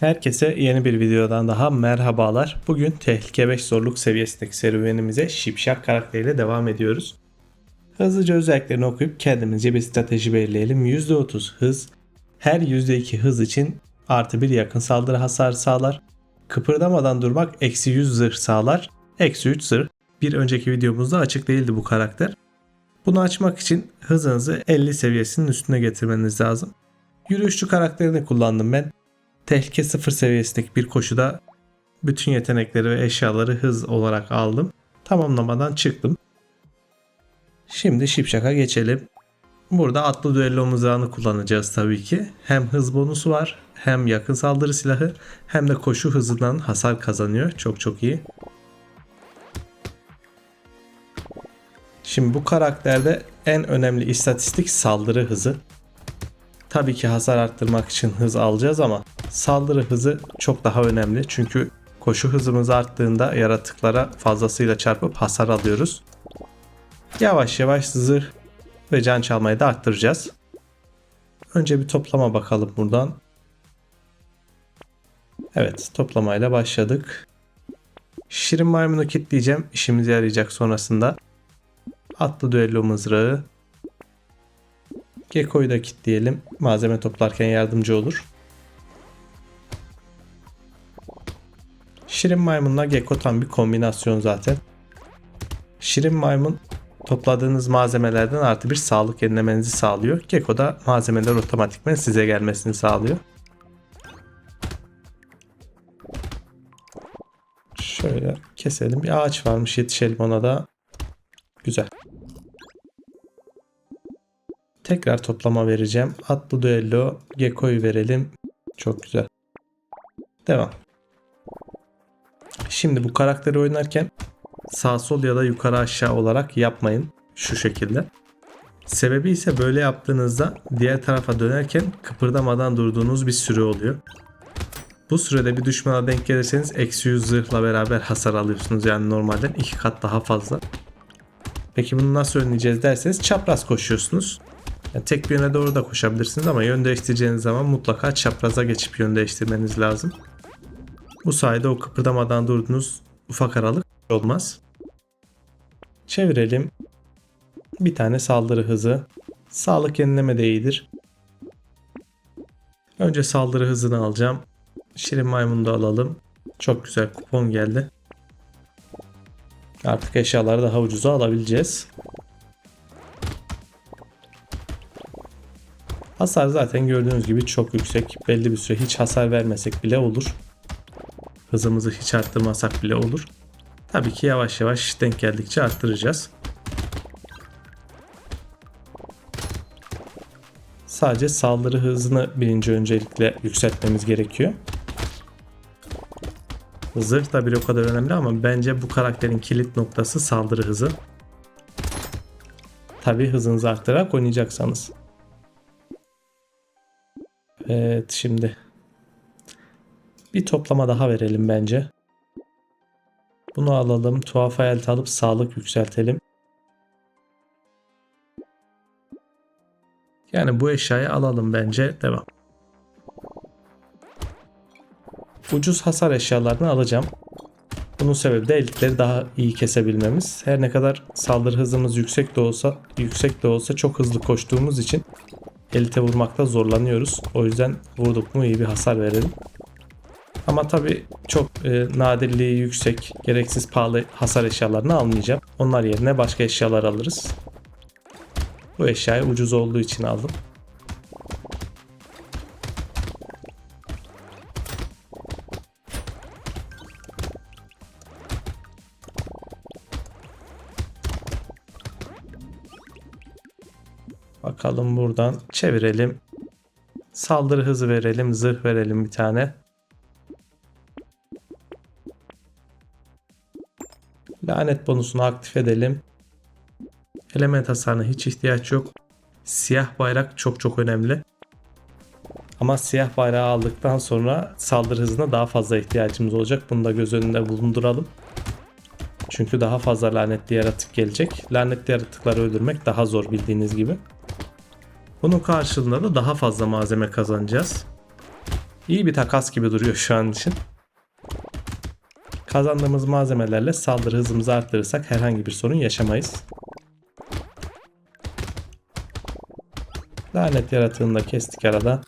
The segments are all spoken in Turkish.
Herkese yeni bir videodan daha merhabalar. Bugün Tehlike 5 zorluk seviyesindeki serüvenimize Şipşak karakteriyle devam ediyoruz. Hızlıca özelliklerini okuyup kendimizce bir strateji belirleyelim. %30 hız, her %2 hız için artı bir yakın saldırı hasar sağlar. Kıpırdamadan durmak eksi 100 zırh sağlar. Eksi 3 zırh. Bir önceki videomuzda açık değildi bu karakter. Bunu açmak için hızınızı 50 seviyesinin üstüne getirmeniz lazım. Yürüyüşçü karakterini kullandım ben. Tehlike 0 seviyesindeki bir koşuda bütün yetenekleri ve eşyaları hız olarak aldım. Tamamlamadan çıktım. Şimdi Şipşak'a geçelim. Burada atlı düello mızrağını kullanacağız tabii ki. Hem hız bonusu var, hem yakın saldırı silahı, hem de koşu hızından hasar kazanıyor. Çok çok iyi. Şimdi bu karakterde en önemli istatistik saldırı hızı. Tabii ki hasar arttırmak için hız alacağız ama saldırı hızı çok daha önemli. Çünkü koşu hızımız arttığında yaratıklara fazlasıyla çarpıp hasar alıyoruz. Yavaş yavaş zırh ve can çalmayı da arttıracağız. Önce bir toplama bakalım buradan. Evet toplamayla başladık. Şirin maymunu kitleyeceğim. İşimize yarayacak sonrasında. Atlı düello mızrağı. Gekko'yu da kilitleyelim. Malzeme toplarken yardımcı olur. Şirin maymunla Gekko tam bir kombinasyon zaten. Şirin maymun topladığınız malzemelerden artı bir sağlık yenilemenizi sağlıyor. Gekko da malzemeler otomatikmen size gelmesini sağlıyor. Şöyle keselim. Bir ağaç varmış yetişelim ona da. Güzel. Tekrar toplama vereceğim. Atlı düello. Gekko'yu verelim. Çok güzel. Devam. Şimdi bu karakteri oynarken sağ sol ya da yukarı aşağı olarak yapmayın. Şu şekilde. Sebebi ise böyle yaptığınızda diğer tarafa dönerken kıpırdamadan durduğunuz bir süre oluyor. Bu sürede bir düşmana denk gelirseniz eksi 100 zırhla beraber hasar alıyorsunuz. Yani normalden iki kat daha fazla. Peki bunu nasıl önleyeceğiz derseniz çapraz koşuyorsunuz. Yani tek bir yöne doğru da koşabilirsiniz ama yön değiştireceğiniz zaman mutlaka çapraza geçip yön değiştirmeniz lazım. Bu sayede o kıpırdamadan durduğunuz ufak aralık olmaz. Çevirelim. Bir tane saldırı hızı. Sağlık yenileme de iyidir. Önce saldırı hızını alacağım. Şirin maymunu da alalım. Çok güzel kupon geldi. Artık eşyaları daha ucuza alabileceğiz. Hasar zaten gördüğünüz gibi çok yüksek. Belli bir süre hiç hasar vermesek bile olur. Hızımızı hiç arttırmasak bile olur. Tabii ki yavaş yavaş denk geldikçe arttıracağız. Sadece saldırı hızını birinci öncelikle yükseltmemiz gerekiyor. Zırh da bir o kadar önemli ama bence bu karakterin kilit noktası saldırı hızı. Tabi hızınızı arttırarak oynayacaksanız. Evet şimdi bir toplama daha verelim bence. Bunu alalım. Tuhaf hayaleti alıp sağlık yükseltelim. Yani bu eşyayı alalım bence. Devam. Ucuz hasar eşyalarını alacağım. Bunun sebebi de elitleri daha iyi kesebilmemiz. Her ne kadar saldırı hızımız yüksek de olsa, yüksek de olsa çok hızlı koştuğumuz için elite vurmakta zorlanıyoruz. O yüzden vurduk mu iyi bir hasar verelim. Ama tabi çok e, nadirliği yüksek, gereksiz pahalı hasar eşyalarını almayacağım. Onlar yerine başka eşyalar alırız. Bu eşyayı ucuz olduğu için aldım. Bakalım buradan çevirelim. Saldırı hızı verelim, zırh verelim bir tane. Lanet bonusunu aktif edelim. Element hasarına hiç ihtiyaç yok. Siyah bayrak çok çok önemli. Ama siyah bayrağı aldıktan sonra saldırı hızına daha fazla ihtiyacımız olacak. Bunu da göz önünde bulunduralım. Çünkü daha fazla lanetli yaratık gelecek. Lanetli yaratıkları öldürmek daha zor bildiğiniz gibi. Bunun karşılığında da daha fazla malzeme kazanacağız. İyi bir takas gibi duruyor şu an için. Kazandığımız malzemelerle saldırı hızımızı arttırırsak herhangi bir sorun yaşamayız. Lanet yaratığını da kestik arada.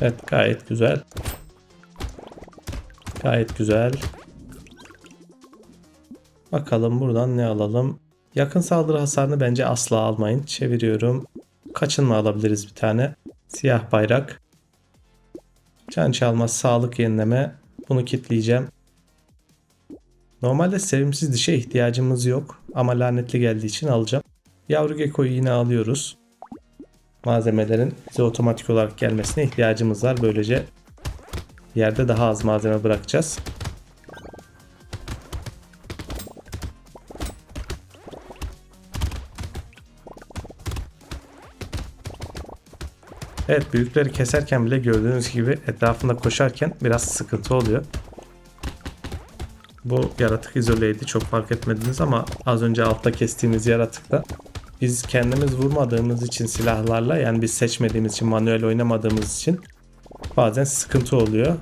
Evet gayet güzel. Gayet güzel. Bakalım buradan ne alalım. Yakın saldırı hasarını bence asla almayın. Çeviriyorum. Kaçınma alabiliriz bir tane. Siyah bayrak. Can çalma, sağlık yenileme. Bunu kitleyeceğim. Normalde sevimsiz dişe ihtiyacımız yok. Ama lanetli geldiği için alacağım. Yavru gecko'yu yine alıyoruz. Malzemelerin bize otomatik olarak gelmesine ihtiyacımız var. Böylece yerde daha az malzeme bırakacağız. Evet büyükleri keserken bile gördüğünüz gibi etrafında koşarken biraz sıkıntı oluyor. Bu yaratık izoleydi çok fark etmediniz ama az önce altta kestiğimiz yaratıkta biz kendimiz vurmadığımız için silahlarla yani biz seçmediğimiz için manuel oynamadığımız için bazen sıkıntı oluyor.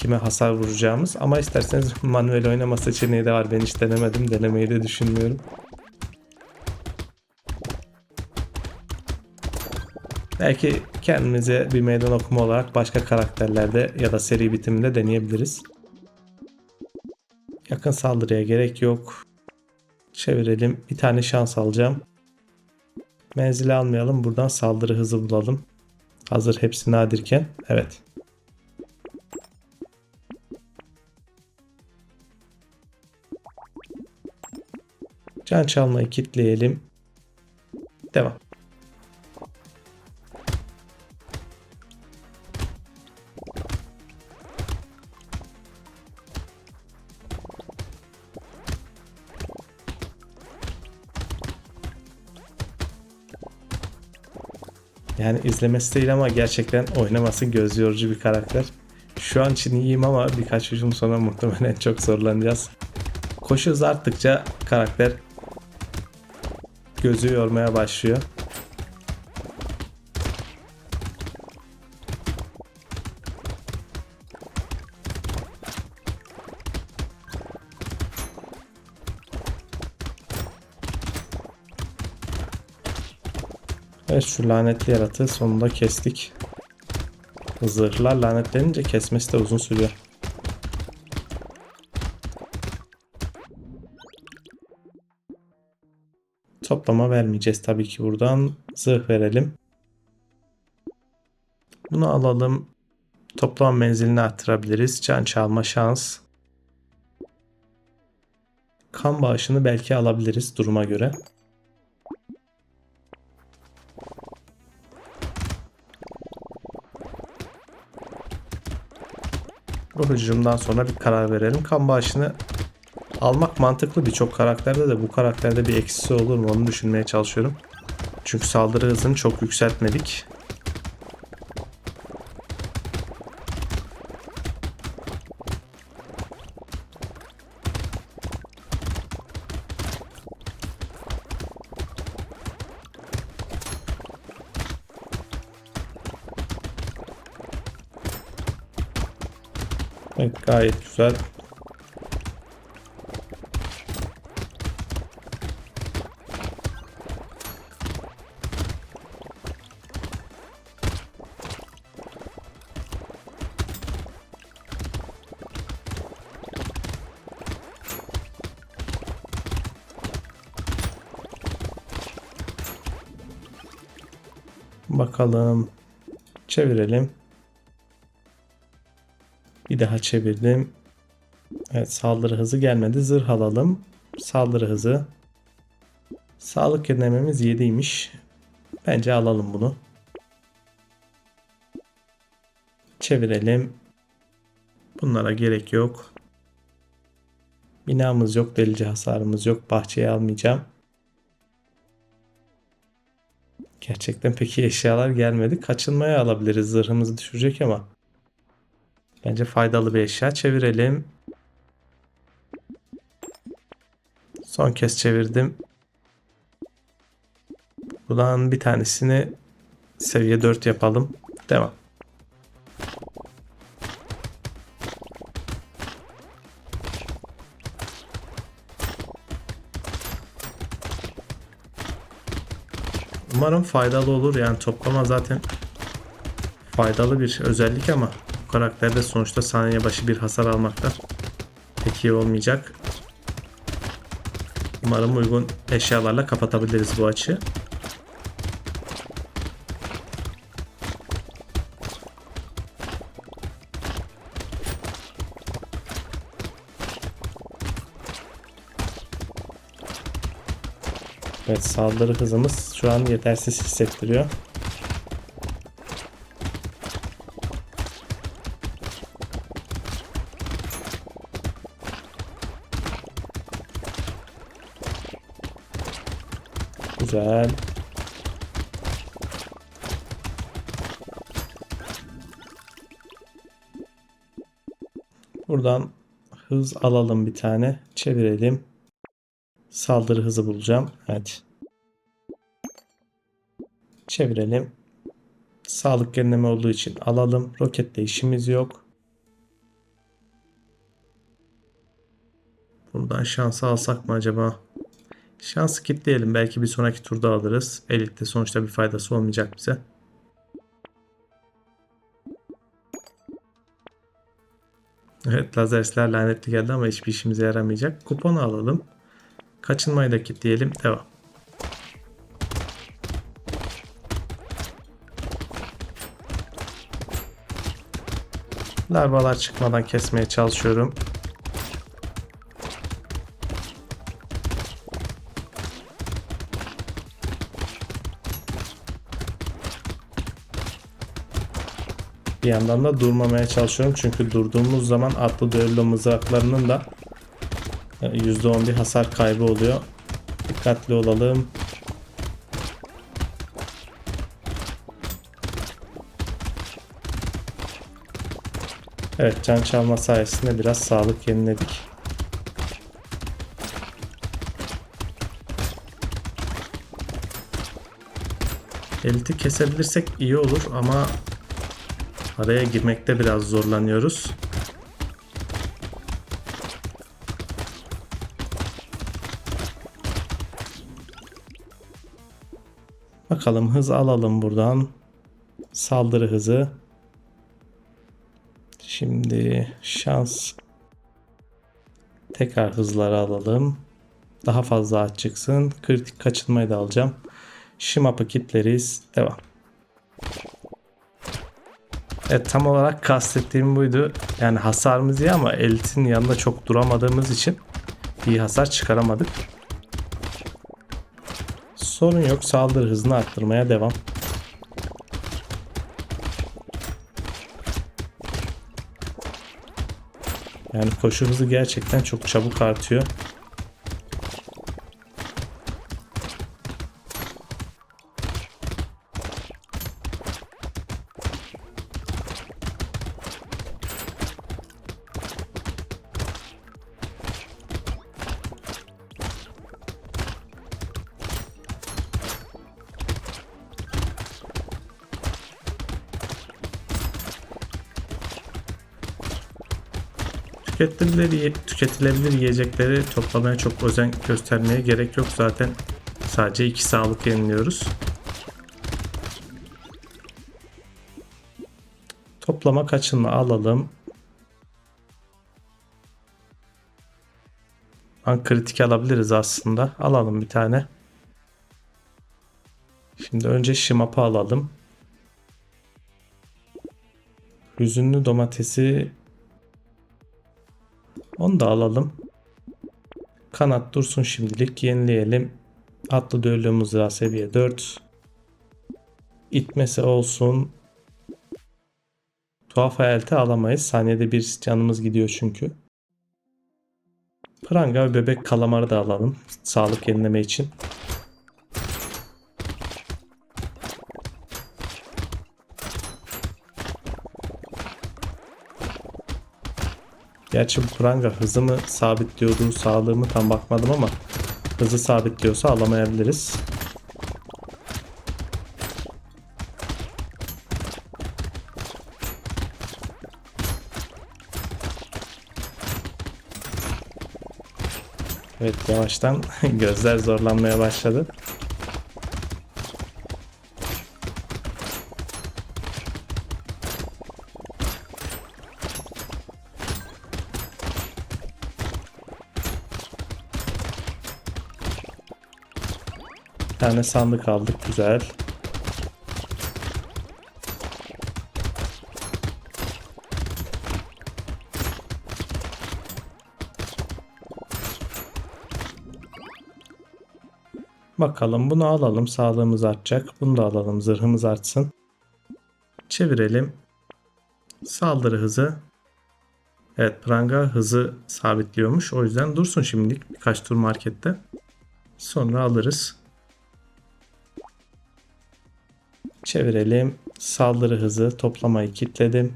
Kime hasar vuracağımız ama isterseniz manuel oynama seçeneği de var. Ben hiç denemedim. Denemeyi de düşünmüyorum. Belki kendimize bir meydan okuma olarak başka karakterlerde ya da seri bitiminde deneyebiliriz. Yakın saldırıya gerek yok. Çevirelim. Bir tane şans alacağım. Menzili almayalım. Buradan saldırı hızı bulalım. Hazır hepsi nadirken. Evet. Can çalmayı kitleyelim. Devam. Yani izlemesi değil ama gerçekten oynaması göz yorucu bir karakter. Şu an için iyiyim ama birkaç hücum sonra muhtemelen çok zorlanacağız. Koşu hızı arttıkça karakter gözü yormaya başlıyor. Evet şu lanetli yaratığı sonunda kestik. Zırhlar lanetlenince kesmesi de uzun sürüyor. Toplama vermeyeceğiz tabii ki buradan. Zırh verelim. Bunu alalım. Toplam menzilini arttırabiliriz. Can çalma şans. Kan bağışını belki alabiliriz duruma göre. Bu sonra bir karar verelim. Kan bağışını almak mantıklı birçok karakterde de bu karakterde bir eksisi olur mu onu düşünmeye çalışıyorum. Çünkü saldırı hızını çok yükseltmedik. Gayet güzel. Bakalım. Çevirelim. Bir daha çevirdim. Evet saldırı hızı gelmedi. Zırh alalım. Saldırı hızı. Sağlık yenilememiz 7'ymiş. Bence alalım bunu. Çevirelim. Bunlara gerek yok. Binamız yok. Delici hasarımız yok. Bahçeye almayacağım. Gerçekten peki eşyalar gelmedi. Kaçınmaya alabiliriz. Zırhımızı düşürecek ama. Bence faydalı bir eşya. Çevirelim. Son kez çevirdim. Buradan bir tanesini seviye 4 yapalım. Devam. Umarım faydalı olur. Yani toplama zaten faydalı bir özellik ama bu karakterde sonuçta saniye başı bir hasar almakta pek iyi olmayacak. Umarım uygun eşyalarla kapatabiliriz bu açığı. Evet saldırı hızımız şu an yetersiz hissettiriyor. Güzel. Buradan hız alalım bir tane. Çevirelim. Saldırı hızı bulacağım. Evet. Çevirelim. Sağlık gerileme olduğu için alalım. Roketle işimiz yok. Buradan şansı alsak mı acaba? Şansı kilitleyelim. Belki bir sonraki turda alırız. Elite sonuçta bir faydası olmayacak bize. Evet lazersler lanetli geldi ama hiçbir işimize yaramayacak. Kuponu alalım. Kaçınmayı da kilitleyelim. Devam. Larvalar çıkmadan kesmeye çalışıyorum. Bir yandan da durmamaya çalışıyorum. Çünkü durduğumuz zaman atlı düello mızraklarının da %10 bir hasar kaybı oluyor. Dikkatli olalım. Evet can çalma sayesinde biraz sağlık yeniledik. Eliti kesebilirsek iyi olur ama araya girmekte biraz zorlanıyoruz. Bakalım hız alalım buradan. Saldırı hızı. Şimdi şans. Tekrar hızları alalım. Daha fazla at çıksın. Kritik kaçınmayı da alacağım. Şimap'ı kitleriz. Devam. Evet tam olarak kastettiğim buydu. Yani hasarımız iyi ama elitin yanında çok duramadığımız için iyi hasar çıkaramadık. Sorun yok. Saldırı hızını arttırmaya devam. Yani koşu hızı gerçekten çok çabuk artıyor. Tüketilebilir, yiyecekleri toplamaya çok özen göstermeye gerek yok. Zaten sadece iki sağlık yeniliyoruz. Toplama kaçınma alalım. An kritik alabiliriz aslında. Alalım bir tane. Şimdi önce şimapı alalım. Hüzünlü domatesi onu da alalım. Kanat dursun şimdilik. Yenileyelim. Atlı düello mızrağı seviye 4. İtmesi olsun. Tuhaf hayalete alamayız. Saniyede bir canımız gidiyor çünkü. Pranga ve bebek kalamarı da alalım. Sağlık yenileme için. Gerçi bu pranga hızımı sabitliyordu, sağlığımı tam bakmadım ama hızı sabitliyorsa alamayabiliriz. Evet yavaştan gözler zorlanmaya başladı. Tane sandık aldık güzel. Bakalım bunu alalım. Sağlığımız artacak. Bunu da alalım. Zırhımız artsın. Çevirelim. Saldırı hızı. Evet pranga hızı sabitliyormuş. O yüzden dursun şimdilik birkaç tur markette. Sonra alırız. Çevirelim. Saldırı hızı toplamayı kilitledim.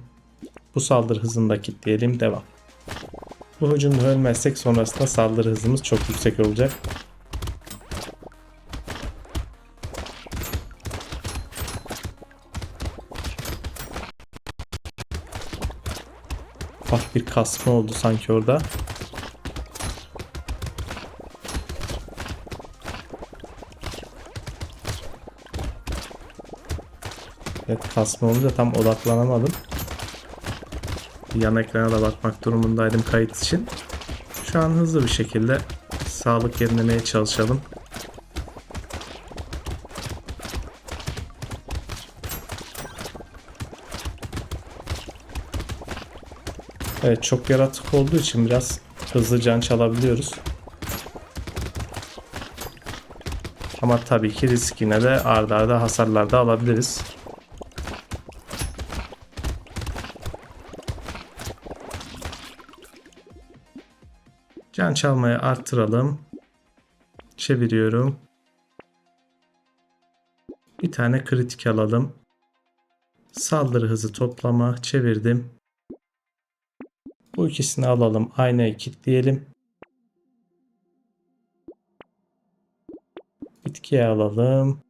Bu saldırı hızını da kilitleyelim. Devam. Bu hücumda ölmezsek sonrasında saldırı hızımız çok yüksek olacak. Ufak bir kasma oldu sanki orada. Evet kasma olunca tam odaklanamadım. Yan ekrana da bakmak durumundaydım kayıt için. Şu an hızlı bir şekilde sağlık yenilemeye çalışalım. Evet çok yaratık olduğu için biraz hızlı can çalabiliyoruz. Ama tabii ki risk yine de ardarda arda hasarlar da alabiliriz. Can çalmayı arttıralım. Çeviriyorum. Bir tane kritik alalım. Saldırı hızı toplama çevirdim. Bu ikisini alalım. Aynayı kilitleyelim. Bitkiye alalım.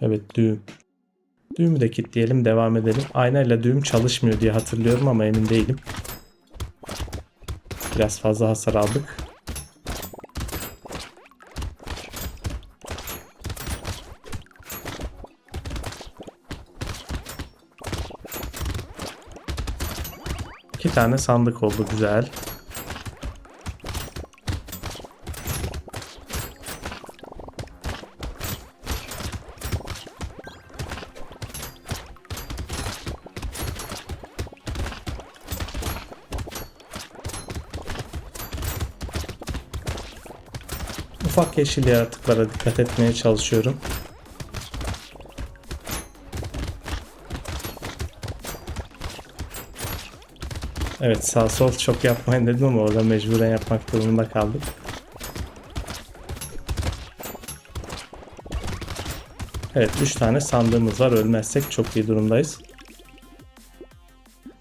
Evet düğüm. Düğümü de kilitleyelim. Devam edelim. Aynayla düğüm çalışmıyor diye hatırlıyorum ama emin değilim. Biraz fazla hasar aldık. Tane sandık oldu güzel. Ufak yeşil yaratıklara dikkat etmeye çalışıyorum. Evet sağ sol çok yapmayın dedim ama orada mecburen yapmak durumunda kaldık. Evet 3 tane sandığımız var. Ölmezsek çok iyi durumdayız.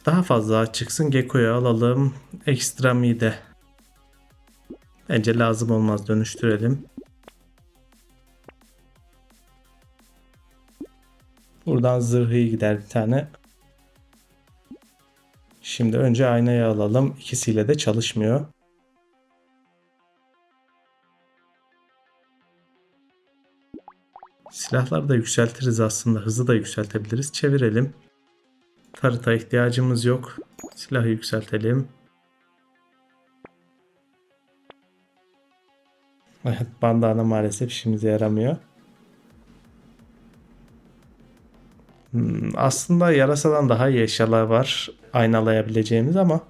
Daha fazla çıksın. Gekko'yu alalım. Ekstra mide. Bence lazım olmaz. Dönüştürelim. Buradan zırhı gider bir tane. Şimdi önce aynayı alalım. İkisiyle de çalışmıyor. Silahları da yükseltiriz aslında. Hızı da yükseltebiliriz. Çevirelim. Tarıta ihtiyacımız yok. Silahı yükseltelim. Evet bandana maalesef işimize yaramıyor. Hmm, aslında yarasadan daha iyi eşyalar var aynalayabileceğimiz ama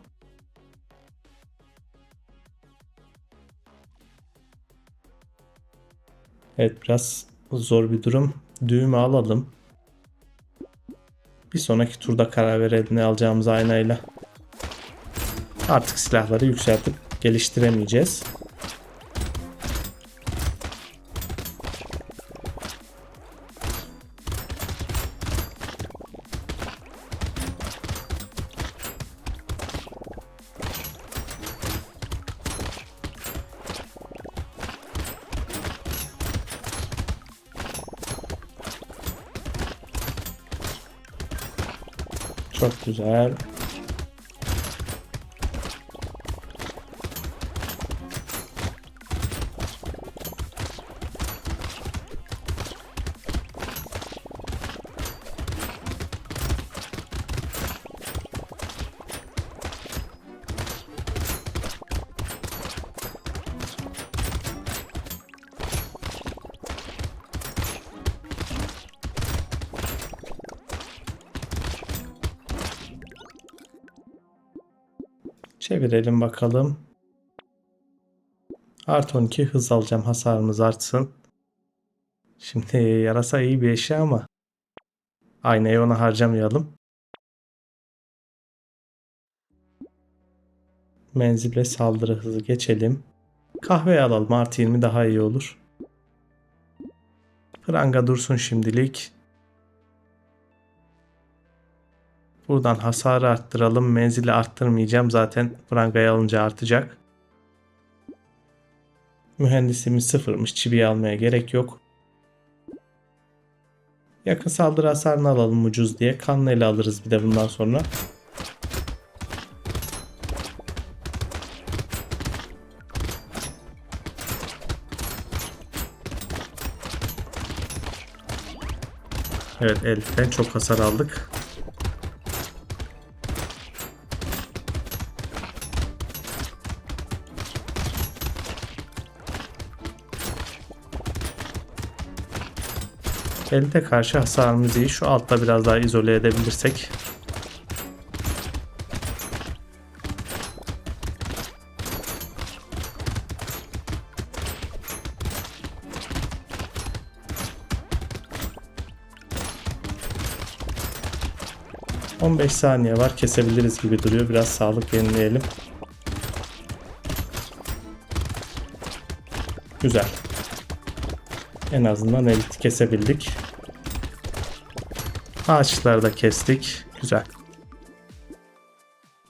Evet biraz zor bir durum. Düğümü alalım. Bir sonraki turda karar verelim ne alacağımız aynayla. Artık silahları yükseltip geliştiremeyeceğiz. Çok güzel. Çevirelim bakalım. Artı 12 hız alacağım hasarımız artsın. Şimdi yarasa iyi bir eşya ama aynayı ona harcamayalım. Menzil ve saldırı hızı geçelim. Kahve alalım artı 20 daha iyi olur. Pranga dursun şimdilik. Buradan hasarı arttıralım. Menzili arttırmayacağım. Zaten prangayı alınca artacak. Mühendisimiz sıfırmış. Çiviyi almaya gerek yok. Yakın saldırı hasarını alalım ucuz diye. Kanlı ele alırız bir de bundan sonra. Evet elden çok hasar aldık. Elde karşı hasarımız iyi. Şu altta biraz daha izole edebilirsek. ...15 saniye var kesebiliriz gibi duruyor. Biraz sağlık yenileyelim. Güzel. En azından elit kesebildik. Ağaçları da kestik. Güzel.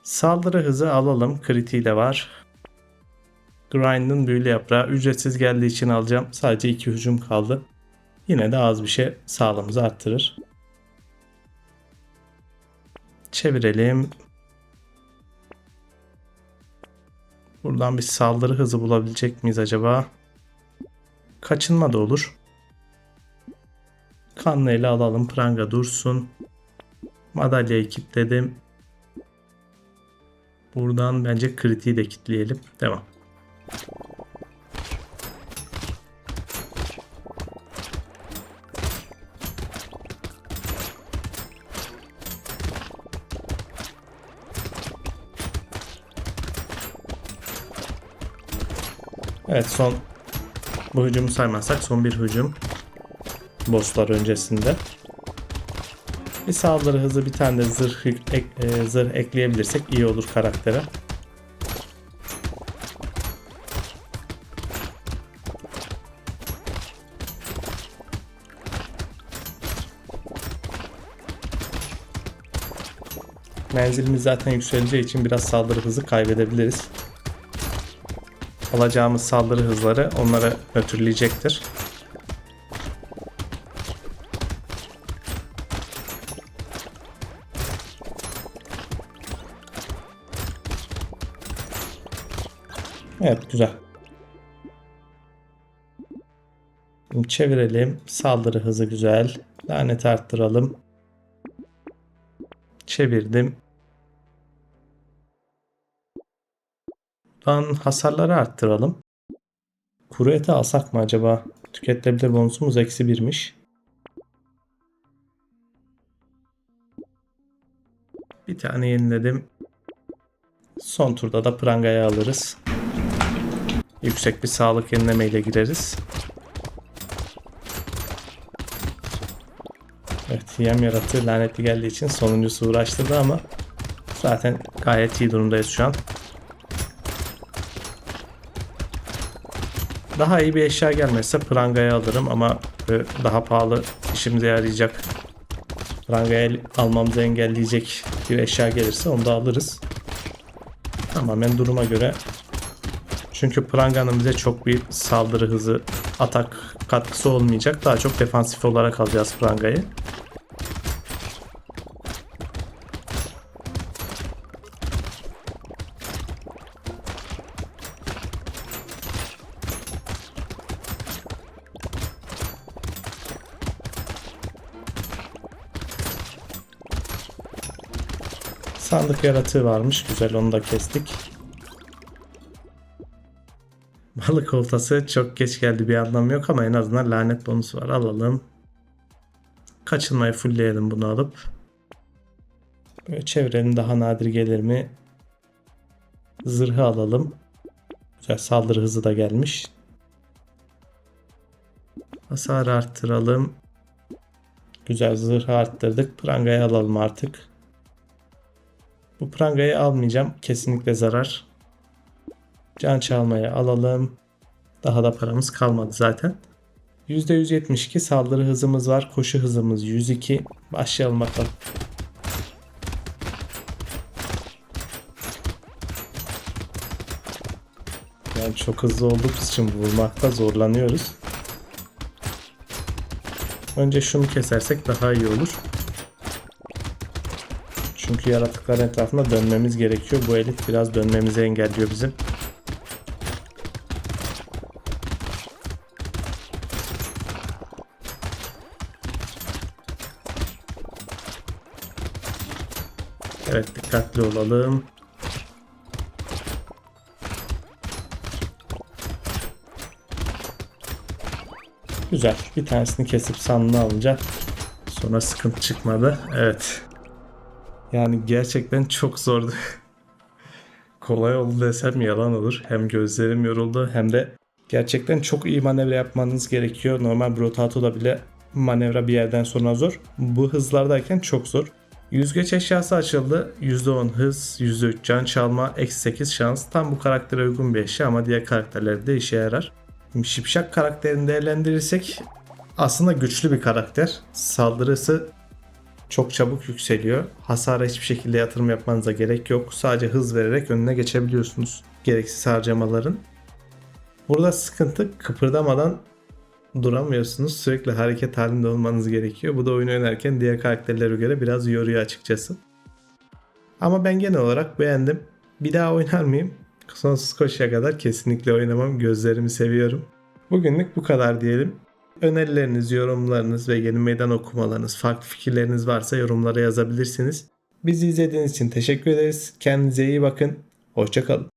Saldırı hızı alalım. Kritiği var. Grind'ın büyülü yaprağı ücretsiz geldiği için alacağım. Sadece iki hücum kaldı. Yine de az bir şey sağlığımızı arttırır. Çevirelim. Buradan bir saldırı hızı bulabilecek miyiz acaba? Kaçınma da olur. Kanlı ele alalım. Pranga dursun. Madalyayı kilitledim. Buradan bence kritiği de kilitleyelim. Devam. Evet son bu hücumu saymazsak son bir hücum. Bosslar öncesinde. Bir saldırı hızı bir tane de zırh, ek, e, zırh ekleyebilirsek iyi olur karaktere. Menzilimiz zaten yükseleceği için biraz saldırı hızı kaybedebiliriz. Alacağımız saldırı hızları onlara nötrleyecektir. Güzel. Şimdi çevirelim. Saldırı hızı güzel. Lanet arttıralım. Çevirdim. Buradan hasarları arttıralım. Kuru eti alsak mı acaba? Tüketilebilir bonusumuz eksi birmiş. Bir tane yeniledim. Son turda da prangayı alırız. Yüksek bir sağlık yenilemeyle gireriz. Evet yem yaratığı lanetli geldiği için sonuncusu uğraştırdı ama zaten gayet iyi durumdayız şu an. Daha iyi bir eşya gelmezse prangayı alırım ama e, daha pahalı işimize yarayacak prangayı almamızı engelleyecek bir eşya gelirse onu da alırız. Tamamen duruma göre çünkü Pranga'nın bize çok bir saldırı hızı, atak katkısı olmayacak. Daha çok defansif olarak alacağız Pranga'yı. Sandık yaratığı varmış. Güzel onu da kestik. Balık oltası çok geç geldi bir anlamı yok ama en azından lanet bonusu var. Alalım. Kaçınmayı fullleyelim bunu alıp. Böyle çevrenin daha nadir gelir mi? Zırhı alalım. Güzel saldırı hızı da gelmiş. Hasarı arttıralım. Güzel zırhı arttırdık. Prangayı alalım artık. Bu prangayı almayacağım. Kesinlikle zarar. Can çalmayı alalım. Daha da paramız kalmadı zaten. %172 saldırı hızımız var. Koşu hızımız 102. Başlayalım bakalım. Yani çok hızlı olduğumuz için vurmakta zorlanıyoruz. Önce şunu kesersek daha iyi olur. Çünkü yaratıkların etrafında dönmemiz gerekiyor. Bu elit biraz dönmemizi engelliyor bizim. Evet dikkatli olalım. Güzel. Bir tanesini kesip sandığı alınca sonra sıkıntı çıkmadı. Evet. Yani gerçekten çok zordu. Kolay oldu desem yalan olur. Hem gözlerim yoruldu hem de gerçekten çok iyi manevra yapmanız gerekiyor. Normal Brotato'da bile manevra bir yerden sonra zor. Bu hızlardayken çok zor. Yüzgeç eşyası açıldı. %10 hız, %3 can çalma, eksi 8 şans. Tam bu karaktere uygun bir eşya ama diğer karakterlerde de işe yarar. Şimdi Şipşak karakterini değerlendirirsek aslında güçlü bir karakter. Saldırısı çok çabuk yükseliyor. Hasara hiçbir şekilde yatırım yapmanıza gerek yok. Sadece hız vererek önüne geçebiliyorsunuz gereksiz harcamaların. Burada sıkıntı kıpırdamadan duramıyorsunuz. Sürekli hareket halinde olmanız gerekiyor. Bu da oyunu oynarken diğer karakterlere göre biraz yoruyor açıkçası. Ama ben genel olarak beğendim. Bir daha oynar mıyım? Sonsuz koşuya kadar kesinlikle oynamam. Gözlerimi seviyorum. Bugünlük bu kadar diyelim. Önerileriniz, yorumlarınız ve yeni meydan okumalarınız, farklı fikirleriniz varsa yorumlara yazabilirsiniz. Bizi izlediğiniz için teşekkür ederiz. Kendinize iyi bakın. Hoşçakalın.